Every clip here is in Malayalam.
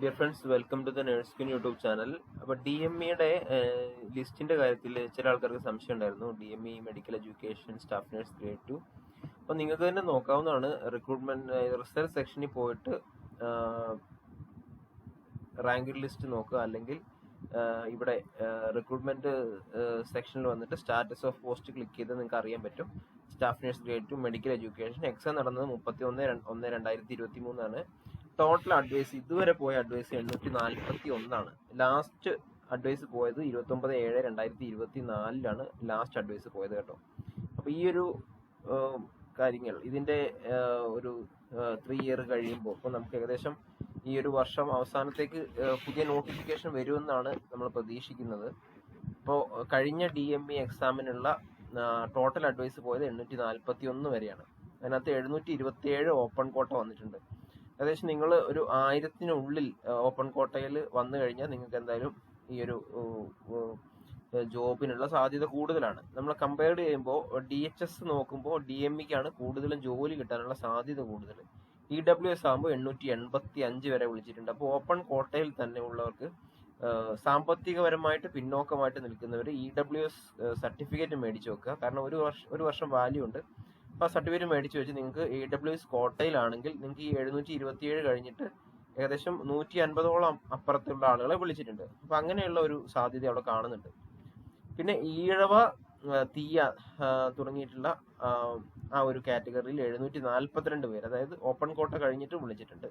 Dear friends welcome to the Nurse Queen YouTube channel അപ്പോൾ ഡി എം ഇയുടെ ലിസ്റ്റിന്റെ കാര്യത്തിൽ ചില ആൾക്കാർക്ക് സംശയം ഉണ്ടായിരുന്നു. D M E medical education staff nurse grade two അപ്പോൾ നിങ്ങൾക്ക് തന്നെ നോക്കാവുന്നതാണ് റിക്രൂട്ട്മെന്റ് റിസർച്ച് സെക്ഷനിൽ പോയിട്ട് റാങ്ക് ലിസ്റ്റ് നോക്കുക. അല്ലെങ്കിൽ ഇവിടെ റിക്രൂട്ട്മെന്റ് സെക്ഷനിൽ വന്നിട്ട് സ്റ്റാറ്റസ് ഓഫ് പോസ്റ്റ് ക്ലിക്ക് ചെയ്ത് നിങ്ങൾക്ക് അറിയാൻ പറ്റും. Staff nurse grade two medical education exam നടന്നത് മുപ്പത്തി ഒന്ന് ഒന്ന് രണ്ടായിരത്തി ഇരുപത്തി മൂന്നാണ് ടോട്ടൽ അഡ്വൈസ് ഇതുവരെ പോയ അഡ്വൈസ് എണ്ണൂറ്റി നാൽപ്പത്തി ഒന്നാണ് ലാസ്റ്റ് അഡ്വൈസ് പോയത് ഇരുപത്തി ഒമ്പത് ഏഴ് രണ്ടായിരത്തി ഇരുപത്തി നാലിലാണ് ലാസ്റ്റ് അഡ്വൈസ് പോയത് കേട്ടോ. അപ്പൊ ഈ ഒരു കാര്യങ്ങൾ ഇതിന്റെ ഒരു ത്രീ ഇയർ കഴിയുമ്പോൾ ഇപ്പോൾ നമുക്ക് ഏകദേശം ഈ ഒരു വർഷം അവസാനത്തേക്ക് പുതിയ നോട്ടിഫിക്കേഷൻ വരുമെന്നാണ് നമ്മൾ പ്രതീക്ഷിക്കുന്നത്. ഇപ്പോൾ കഴിഞ്ഞ ഡി എം ഇ എക്സാമിനുള്ള ടോട്ടൽ അഡ്വൈസ് പോയത് എണ്ണൂറ്റി നാൽപ്പത്തി ഒന്ന് വരെയാണ്. അതിനകത്ത് എഴുന്നൂറ്റി ഇരുപത്തി ഏഴ് ഓപ്പൺ കോട്ട വന്നിട്ടുണ്ട്. ഏകദേശം നിങ്ങൾ ഒരു ആയിരത്തിനുള്ളിൽ ഓപ്പൺ കോട്ടയിൽ വന്നു കഴിഞ്ഞാൽ നിങ്ങൾക്ക് എന്തായാലും ഈ ഒരു ജോബിനുള്ള സാധ്യത കൂടുതലാണ്. നമ്മൾ കമ്പയർ ചെയ്യുമ്പോൾ ഡി എച്ച് എസ് നോക്കുമ്പോൾ ഡി എം ഇക്കാണ് കൂടുതലും ജോലി കിട്ടാനുള്ള സാധ്യത കൂടുതൽ. ഇ ഡബ്ല്യു എസ് ആകുമ്പോൾ എണ്ണൂറ്റി എൺപത്തി അഞ്ച് വരെ വിളിച്ചിട്ടുണ്ട്. അപ്പോൾ ഓപ്പൺ കോട്ടയിൽ തന്നെ ഉള്ളവർക്ക് സാമ്പത്തികപരമായിട്ട് പിന്നോക്കമായിട്ട് നിൽക്കുന്നവർ ഇ ഡബ്ല്യു എസ് സർട്ടിഫിക്കറ്റ് മേടിച്ച് വെക്കുക. കാരണം ഒരു വർഷം ഒരു വർഷം വാല്യൂ ഉണ്ട്. ആ സർട്ടിഫിക്കറ്റ് മേടിച്ച് വെച്ച് നിങ്ങൾക്ക് ഇ ഡബ്ല്യു എസ് കോട്ടയിലാണെങ്കിൽ നിങ്ങൾക്ക് ഈ എഴുന്നൂറ്റി ഇരുപത്തിയേഴ് കഴിഞ്ഞിട്ട് ഏകദേശം നൂറ്റി അൻപതോളം അപ്പുറത്തുള്ള ആളുകളെ വിളിച്ചിട്ടുണ്ട്. അപ്പോൾ അങ്ങനെയുള്ള ഒരു സാധ്യത അവിടെ കാണുന്നുണ്ട്. പിന്നെ ഈഴവ തീയ തുടങ്ങിയിട്ടുള്ള ആ, ആ ഒരു കാറ്റഗറിയിൽ എഴുന്നൂറ്റി നാൽപ്പത്തിരണ്ട് പേര് അതായത് ഓപ്പൺ കോട്ട കഴിഞ്ഞിട്ട് വിളിച്ചിട്ടുണ്ട്.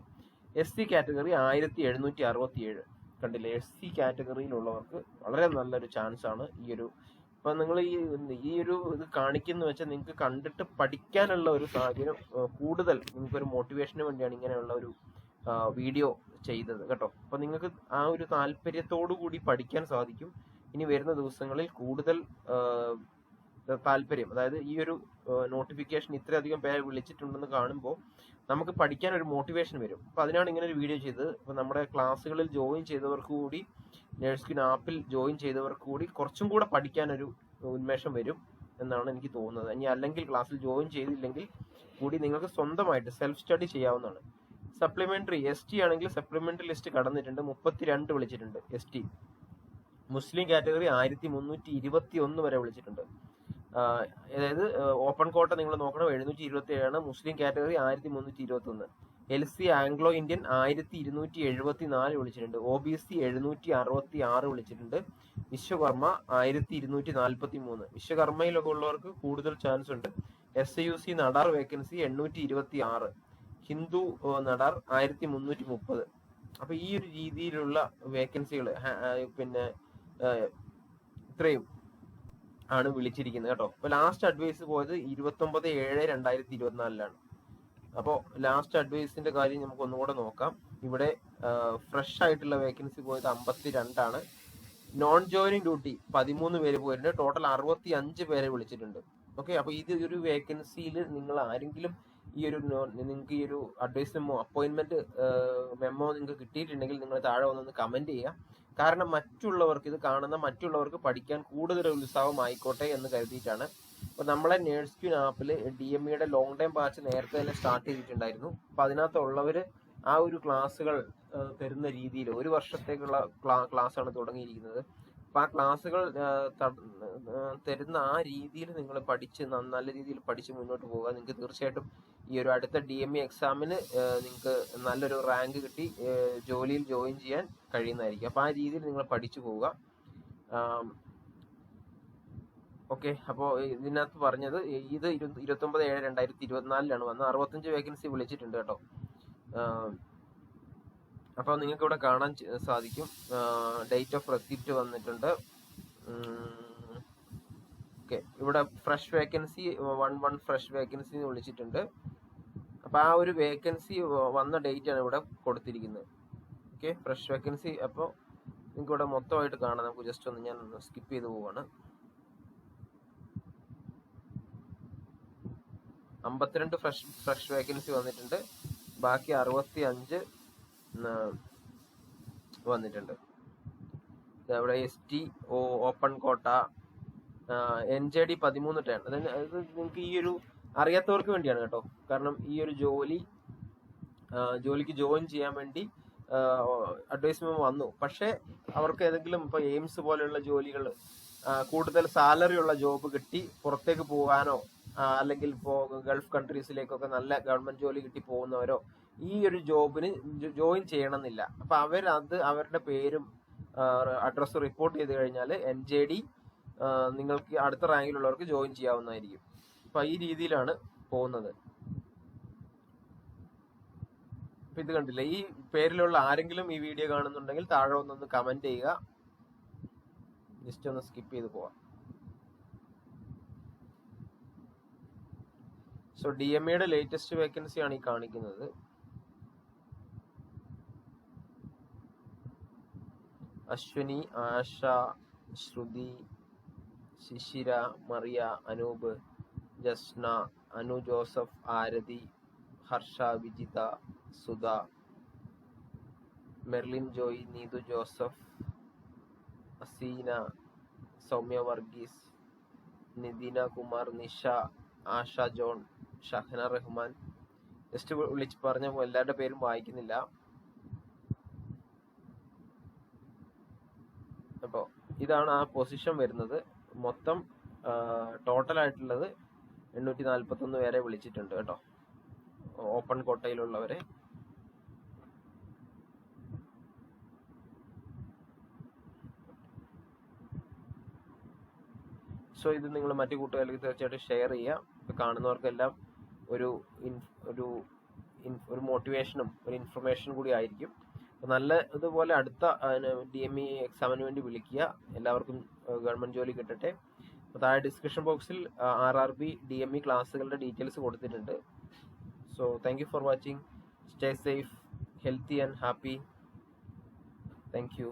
എസ് സി കാറ്റഗറി ആയിരത്തി എഴുന്നൂറ്റി അറുപത്തി ഏഴ് കണ്ടില്ലേ? എസ് സി കാറ്റഗറിയിലുള്ളവർക്ക് വളരെ നല്ലൊരു ചാൻസ് ആണ് ഈ ഒരു ഇപ്പൊ നിങ്ങൾ ഈ ഈ ഒരു ഇത് കാണിക്കുന്ന വെച്ചാൽ നിങ്ങൾക്ക് കണ്ടിട്ട് പഠിക്കാനുള്ള ഒരു സാഹചര്യം കൂടുതൽ നിങ്ങൾക്ക് ഒരു മോട്ടിവേഷന് വേണ്ടിയാണ് ഇങ്ങനെയുള്ള ഒരു വീഡിയോ ചെയ്തത് കേട്ടോ. അപ്പൊ നിങ്ങൾക്ക് ആ ഒരു താല്പര്യത്തോടു കൂടി പഠിക്കാൻ സാധിക്കും. ഇനി വരുന്ന ദിവസങ്ങളിൽ കൂടുതൽ താല്പര്യം. അതായത് ഈ ഒരു നോട്ടിഫിക്കേഷൻ ഇത്രയധികം പേരെ വിളിച്ചിട്ടുണ്ടെന്ന് കാണുമ്പോൾ നമുക്ക് പഠിക്കാൻ ഒരു മോട്ടിവേഷൻ വരും. അപ്പൊ അതിനാണ് ഇങ്ങനെ ഒരു വീഡിയോ ചെയ്തത്. അപ്പോൾ നമ്മുടെ ക്ലാസ്സുകളിൽ ജോയിൻ ചെയ്തവർക്ക് കൂടി നേഴ്സ്കിൻ ആപ്പിൽ ജോയിൻ ചെയ്തവർക്ക് കൂടി കുറച്ചും കൂടെ പഠിക്കാനൊരു ഉന്മേഷം വരും എന്നാണ് എനിക്ക് തോന്നുന്നത്. ഇനി അല്ലെങ്കിൽ ക്ലാസ്സിൽ ജോയിൻ ചെയ്തില്ലെങ്കിൽ കൂടി നിങ്ങൾക്ക് സ്വന്തമായിട്ട് സെൽഫ് സ്റ്റഡി ചെയ്യാവുന്നതാണ്. സപ്ലിമെന്ററി എസ് ടി ആണെങ്കിൽ സപ്ലിമെന്ററി ലിസ്റ്റ് കടന്നിട്ടുണ്ട്. മുപ്പത്തിരണ്ട് വിളിച്ചിട്ടുണ്ട് എസ് ടി മുസ്ലിം കാറ്റഗറി ആയിരത്തി മുന്നൂറ്റി ഇരുപത്തി ഒന്ന് വരെ വിളിച്ചിട്ടുണ്ട്. അതായത് ഓപ്പൺ കോട്ട നിങ്ങൾ നോക്കണം. എഴുന്നൂറ്റി ഇരുപത്തി ഏഴാണ് മുസ്ലിം കാറ്റഗറി ആയിരത്തി മുന്നൂറ്റി ഇരുപത്തി ഒന്ന് എൽ സി ആംഗ്ലോ ഇന്ത്യൻ ആയിരത്തി ഇരുന്നൂറ്റി എഴുപത്തി നാല് വിളിച്ചിട്ടുണ്ട്. ഒ ബി സി എഴുന്നൂറ്റി അറുപത്തി ആറ് വിളിച്ചിട്ടുണ്ട്. വിശ്വകർമ്മ ആയിരത്തി ഇരുന്നൂറ്റി നാൽപ്പത്തി മൂന്ന് വിശ്വകർമ്മയിലൊക്കെ ഉള്ളവർക്ക് കൂടുതൽ ചാൻസ് ഉണ്ട്. S U C Nadar vacancy എണ്ണൂറ്റി ഇരുപത്തി ആറ് ഹിന്ദു നടാർ ആയിരത്തി മുന്നൂറ്റി മുപ്പത് അപ്പൊ ഈ ഒരു രീതിയിലുള്ള വേക്കൻസികൾ പിന്നെ ഇത്രയും. ആണ് വിളിച്ചിരിക്കുന്നത് കേട്ടോ. അപ്പൊ ലാസ്റ്റ് അഡ്വൈസ് പോയത് ഇരുപത്തൊമ്പത് ഏഴ് രണ്ടായിരത്തി ഇരുപത്തിനാലിലാണ് അപ്പോ ലാസ്റ്റ് അഡ്വൈസിന്റെ കാര്യം നമുക്ക് ഒന്നുകൂടെ നോക്കാം. ഇവിടെ ഫ്രഷ് ആയിട്ടുള്ള വേക്കൻസി പോയത് അമ്പത്തി രണ്ടാണ് നോൺ ജോയിനിങ് ഡ്യൂട്ടി പതിമൂന്ന് പേര് പോയിട്ടുണ്ട്. ടോട്ടൽ അറുപത്തി അഞ്ച് പേരെ വിളിച്ചിട്ടുണ്ട്. ഓക്കെ അപ്പൊ ഇത് ഒരു വേക്കൻസിയിൽ നിങ്ങൾ ആരെങ്കിലും ഈ ഒരു നിങ്ങൾക്ക് ഈ ഒരു അഡ്വൈസ് മെമ്മോ അപ്പോയിന്റ്മെന്റ് മെമ്മോ നിങ്ങൾക്ക് കിട്ടിയിട്ടുണ്ടെങ്കിൽ നിങ്ങൾ താഴെ വന്നൊന്ന് കമന്റ് ചെയ്യുക. കാരണം മറ്റുള്ളവർക്ക് ഇത് കാണുന്ന മറ്റുള്ളവർക്ക് പഠിക്കാൻ കൂടുതൽ ഉത്സാഹം ആയിക്കോട്ടെ എന്ന് കരുതിയിട്ടാണ്. അപ്പൊ നമ്മളെ നേഴ്സ് ക്യൂൻ ആപ്പിൽ ഡി എം ഇയുടെ ലോങ് ടൈം ബാച്ച് നേരത്തെ തന്നെ സ്റ്റാർട്ട് ചെയ്തിട്ടുണ്ടായിരുന്നു. അപ്പൊ അതിനകത്തുള്ളവര് ആ ഒരു ക്ലാസ്സുകൾ തരുന്ന രീതിയിൽ ഒരു വർഷത്തേക്കുള്ള ക്ലാസ് ആണ് തുടങ്ങിയിരിക്കുന്നത്. അപ്പൊ ആ ക്ലാസ്സുകൾ തരുന്ന ആ രീതിയിൽ നിങ്ങൾ പഠിച്ച് നല്ല രീതിയിൽ പഠിച്ച് മുന്നോട്ട് പോകുക നിങ്ങൾക്ക് തീർച്ചയായിട്ടും ഈ ഒരു അടുത്ത ഡി എം ഇ എക്സാമിന് നിങ്ങൾക്ക് നല്ലൊരു റാങ്ക് കിട്ടി ജോലിയിൽ ജോയിൻ ചെയ്യാൻ കഴിയുന്നതായിരിക്കും. അപ്പോൾ ആ രീതിയിൽ നിങ്ങൾ പഠിച്ചു പോവുക. ഓക്കെ. അപ്പോൾ ഇതിനകത്ത് പറഞ്ഞത് ഇത് ഇരു- ഇരുപത്തൊമ്പത് ഏഴ് രണ്ടായിരത്തി ഇരുപത്തിനാലിലാണ് വന്നത്. അറുപത്തഞ്ച് വേക്കൻസി വിളിച്ചിട്ടുണ്ട് കേട്ടോ. അപ്പോൾ നിങ്ങൾക്ക് ഇവിടെ കാണാൻ സാധിക്കും. ഡേറ്റ് ഓഫ് റെസിപ്റ്റ് വന്നിട്ടുണ്ട്. ഓക്കെ ഇവിടെ fresh vacancy one one fresh vacancy വിളിച്ചിട്ടുണ്ട്. അപ്പോൾ ആ ഒരു വേക്കൻസി വന്ന ഡേറ്റ് ആണ് ഇവിടെ കൊടുത്തിരിക്കുന്നത്. ഓക്കെ ഫ്രഷ് വേക്കൻസി അപ്പോൾ നിങ്ങൾക്ക് ഇവിടെ മൊത്തമായിട്ട് കാണാം. നമുക്ക് ജസ്റ്റ് ഒന്ന് ഞാൻ സ്കിപ്പ് ചെയ്ത് പോവാണ്. അമ്പത്തിരണ്ട് ഫ്രഷ് ഫ്രഷ് വേക്കൻസി വന്നിട്ടുണ്ട്. ബാക്കി അറുപത്തി അഞ്ച് വന്നിട്ടുണ്ട്. അവിടെ S T open quota N J D പതിമൂന്ന് ടേൺ അതായത് അത് നിങ്ങൾക്ക് ഈ ഒരു അറിയാത്തവർക്ക് വേണ്ടിയാണ് കേട്ടോ. കാരണം ഈ ഒരു ജോലി ജോലിക്ക് ജോയിൻ ചെയ്യാൻ വേണ്ടി അഡ്വൈസ്മെന്റ് വന്നു. പക്ഷേ അവർക്ക് ഏതെങ്കിലും ഇപ്പൊ എയിംസ് പോലെയുള്ള ജോലികൾ കൂടുതൽ സാലറി ഉള്ള ജോബ് കിട്ടി പുറത്തേക്ക് പോകാനോ അല്ലെങ്കിൽ ഇപ്പോൾ ഗൾഫ് കൺട്രീസിലേക്കൊക്കെ നല്ല ഗവൺമെന്റ് ജോലി കിട്ടി പോകുന്നവരോ ഈ ഒരു ജോബിന് ജോയിൻ ചെയ്യണമെന്നില്ല. അപ്പൊ അവരത് അവരുടെ പേരും അഡ്രസ്സ് റിപ്പോർട്ട് ചെയ്ത് കഴിഞ്ഞാൽ എൻ ജെ ഡി നിങ്ങൾക്ക് അടുത്ത റാങ്കിലുള്ളവർക്ക് ജോയിൻ ചെയ്യാവുന്നതായിരിക്കും. അപ്പൊ ഈ രീതിയിലാണ് പോകുന്നത്. ഇത് കണ്ടില്ല? ഈ പേരിലുള്ള ആരെങ്കിലും ഈ വീഡിയോ കാണുന്നുണ്ടെങ്കിൽ താഴെ ഒന്നൊന്ന് കമന്റ് ചെയ്യുക. ജസ്റ്റ് ഒന്ന് സ്കിപ്പ് ചെയ്ത് പോവാം സോ ഡി എം എയുടെ ലേറ്റസ്റ്റ് വേക്കൻസി ആണ് ഈ കാണിക്കുന്നത്. അശ്വിനി ആശ ശ്രുതി ശിശിര മറിയ അനൂപ് ജസ്ന അനു ജോസഫ് ആരതി Harsha Vijitha Sudha Merlin Joy Neethu Joseph Aseena Soumya Varghese Nithina Kumar Nisha Asha John Shahana Rahman. Just വിളിച്ച് പറഞ്ഞ എല്ലാവരുടെ പേരും വായിക്കുന്നില്ല. അപ്പോൾ ഇതാണ് ആ പൊസിഷൻ വരുന്നത്. മൊത്തം ടോട്ടൽ ആയിട്ടുള്ളത് എണ്ണൂറ്റി നാൽപ്പത്തൊന്ന് പേരെ വിളിച്ചിട്ടുണ്ട് കേട്ടോ. ഓപ്പൺ കോട്ടയിലുള്ളവരെ. സോ ഇത് നിങ്ങൾ മറ്റു കൂട്ടുകാർക്ക് തീർച്ചയായിട്ടും ഷെയർ ചെയ്യുക ഇത് കാണുന്നവർക്കെല്ലാം ഒരു ഒരു ഒരു മോട്ടിവേഷനും ഒരു ഇൻഫർമേഷനും കൂടി ആയിരിക്കും. നല്ല ഇതുപോലെ അടുത്ത ഡി എം ഇ എക്സാമിന് വേണ്ടി വിളിക്കുക. എല്ലാവർക്കും ഗവൺമെന്റ് ജോലി കിട്ടട്ടെ. അപ്പോൾ താഴെ ഡിസ്ക്രിപ്ഷൻ ബോക്സിൽ R R B D M E ക്ലാസ്സുകളുടെ details കൊടുത്തിട്ടുണ്ട്. So thank you for watching stay safe healthy and happy thank you